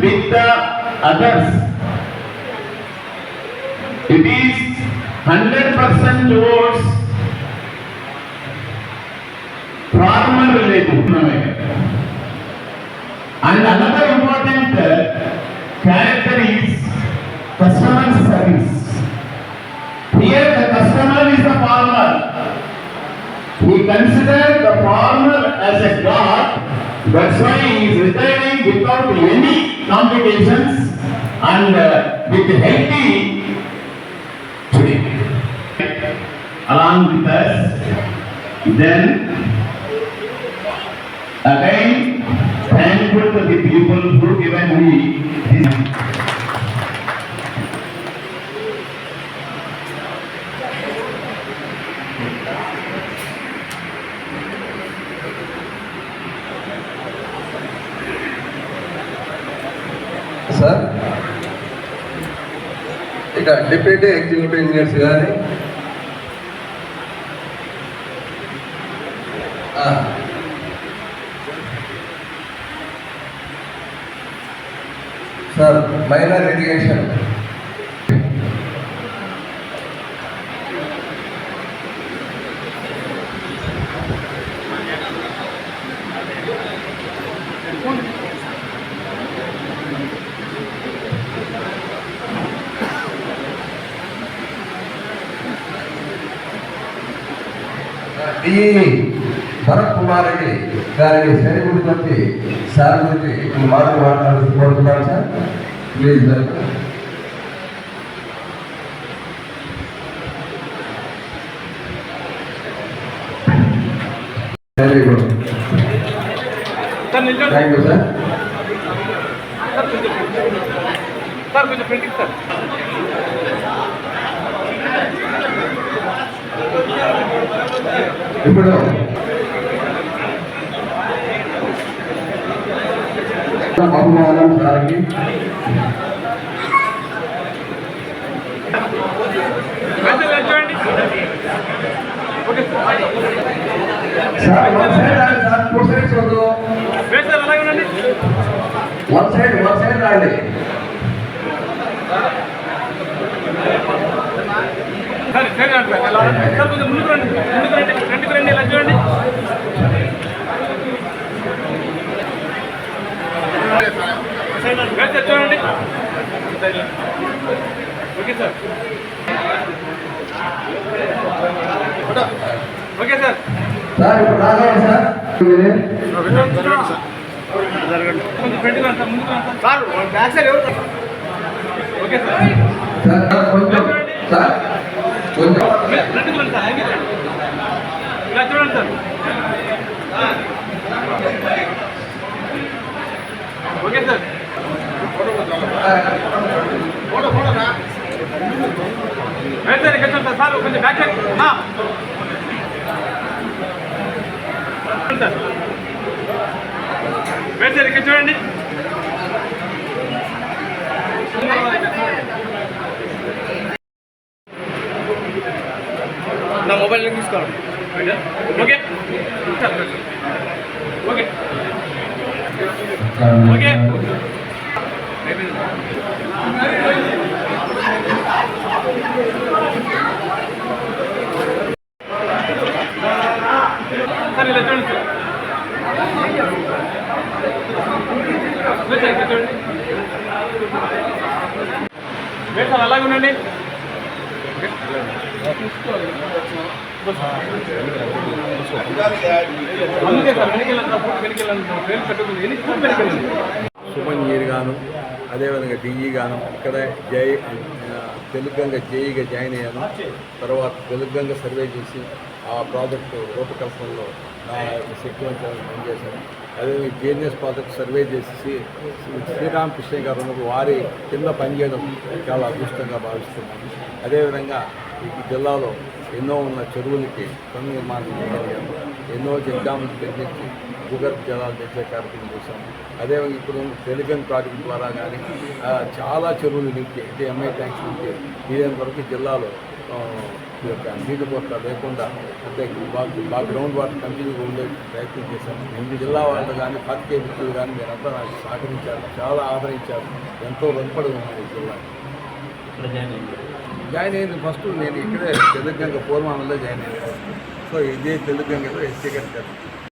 with the others. It is 100% towards farmer related. And another important character is customer service. Considered the farmer as a god. That's why he is retiring without any complications and uh, with healthy today. Along with us, then again thankful to the people who given me this. ఇక deputy executive engineers కానీ sir minor irrigation D Bharat Kumar Reddy గారిని సరిగుడి వచ్చి sir గురించి ఈ మాటలు మాట్లాడుతూ కోరుతున్నాను sir. Please welcome very good thank you sir sir కొంచెం ప్రింటింగ్ సార్. ఇప్పుడు బహుమానం సార్కి okay sir one side sir two sides వద్దు అలాగే వన్ సైడ్ వన్ సైడ్ రండి సరే సరే అంటారు రండి. ముందుకు రండి ముందుకు రండి రండి ఇలా చూడండి. సార్ చూడండి. Okay sir okay sir sir ఇప్పుడు సార్? ఫ్రంట్కి రండి సార్ సార్. బ్యాక్ సైడ్ ఎవరు? ఓకే సార్ సార్ సార్ కొంచెం. సార్ కొంచెం ఫ్రంట్కి రండి సార్ యాంగిల్ రండి. ఇలా చూడండి sir. Okay sir. Right sir ఇక్కడ చూడండి సార్. సార్ కొంచెం బ్యాక్ సార్. రైట్ సార్ ఇక్కడ చూడండి. నా మొబైల్ లింక్ తీసుకోవాలి. ఓకే ఓకే ఓకే సార్ చూడండి సార్ అలాగే ఉండండి. అందుకే సుమన్ గాను అదేవిధంగా డిఈ గాను ఇక్కడ జై తెలుగంగ జేఈగా జాయిన్ అయ్యాను. తర్వాత తెలుగంగ సర్వే చేసి ఆ ప్రాజెక్టు రూపకల్పనలో నా శక్తివంతంగా పనిచేశాను అదేవిధంగా జేఎన్ఎస్ ప్రాజెక్ట్ సర్వే చేసి శ్రీరామకృష్ణ గారు ఉన్నప్పుడు వారి కింద పనిచేయడం చాలా అదృష్టంగా భావిస్తున్నాను. అదేవిధంగా ఈ జిల్లాలో ఎన్నో ఉన్న చెరువులకి పన్ను నిర్మాణం చేయగలిగాము ఎన్నో ఎగ్జామ్స్ పెంచి భూగర్భ జలాలు తెచ్చే కార్యక్రమం చేశాము అదే ఇప్పుడు తెలుగన్ ప్రాజెక్ట్ ద్వారా కానీ చాలా చెరువులు నింపి అంటే ఎంఐ ట్యాంక్స్ నింపి ఇదేం వరకు జిల్లాలో యొక్క నీటి కొరత లేకుండా అంటే బాగా గ్రౌండ్ వాటర్ కంటిన్యూగా ఉండే ప్రయత్నం చేశాను జిల్లా వాళ్ళు కానీ పాతికేయ మిత్రులు కానీ మీరంతా నాకు సహకరించారు. చాలా ఆదరించారు. ఎంతో రుణపడి ఉన్నాను ఈ జిల్లా. జాయిన్ అయింది ఫస్ట్ నేను ఇక్కడే తెలుగు గంగ పూర్వంలో జాయిన్ అయ్యాను. సో ఇదే తెలుగు గంగలో ఎస్సీ గారు